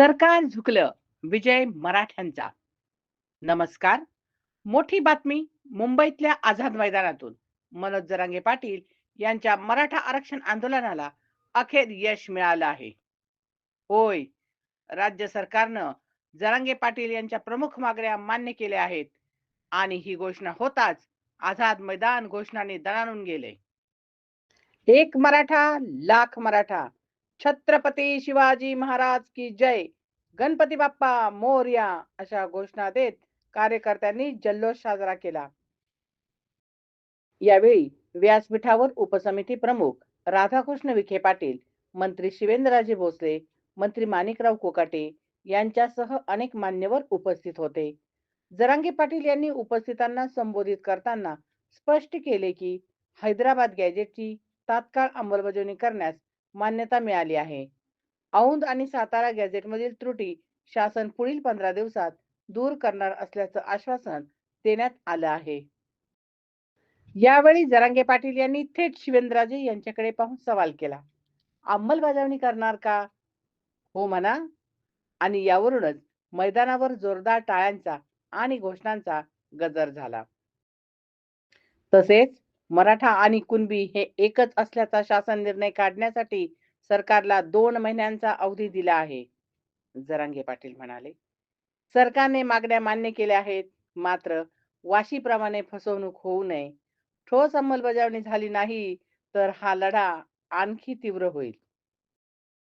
सरकार झुकलं विजय मराठ्यांचा. नमस्कार. मोठी बातमी मुंबईतल्या आझाद मैदानातून. मनोज जरांगे पाटील यांच्या मराठा आरक्षण आंदोलनाला अखेर यश मिळालं आहे. होय राज्य सरकारनं जरांगे पाटील यांच्या प्रमुख मागण्या मान्य केल्या आहेत. आणि ही घोषणा होताच आझाद मैदान घोषणाने दणाणून गेले. एक मराठा लाख मराठा. छत्रपती शिवाजी महाराज की जय. गणपती बाप्पा मोरया अशा घोषणा देत कार्यकर्त्यांनी जल्लोष साजरा केला. यावेळी व्यासपीठावर उपसमिती प्रमुख राधाकृष्ण विखे पाटील मंत्री शिवेंद्रराजे भोसले मंत्री माणिकराव कोकाटे यांच्यासह अनेक मान्यवर उपस्थित होते. जरांगे पाटील यांनी उपस्थितांना संबोधित करताना स्पष्ट केले की हैदराबाद गॅजेटची तात्काळ अंमलबजावणी करण्यास मान्यता मिळाली आहे. औंध आणि सातारा गॅझेटमधील त्रुटी शासन पुढील पंधरा दिवसात दूर करणार असल्याचं आश्वासन देण्यात आलं आहे. यावेळी जरांगे पाटील यांनी थेट शिवेंद्रराजे यांच्याकडे पाहून सवाल केला. अंमलबजावणी करणार का? हो म्हणा. आणि यावरूनच मैदानावर जोरदार टाळ्यांचा आणि घोषणांचा गजर झाला. तसेच मराठा आणि कुणबी हे एकच असल्याचा शासन निर्णय काढण्यासाठी सरकारला दोन महिन्यांचा अवधी दिला आहे. जरांगे पाटील म्हणाले. सरकारने मागण्या मान्य केल्या आहेत. मात्र वाशीप्रमाणे फसवणूक होऊ नये. ठोस अंमलबजावणी झाली नाही तर हा लढा आणखी तीव्र होईल.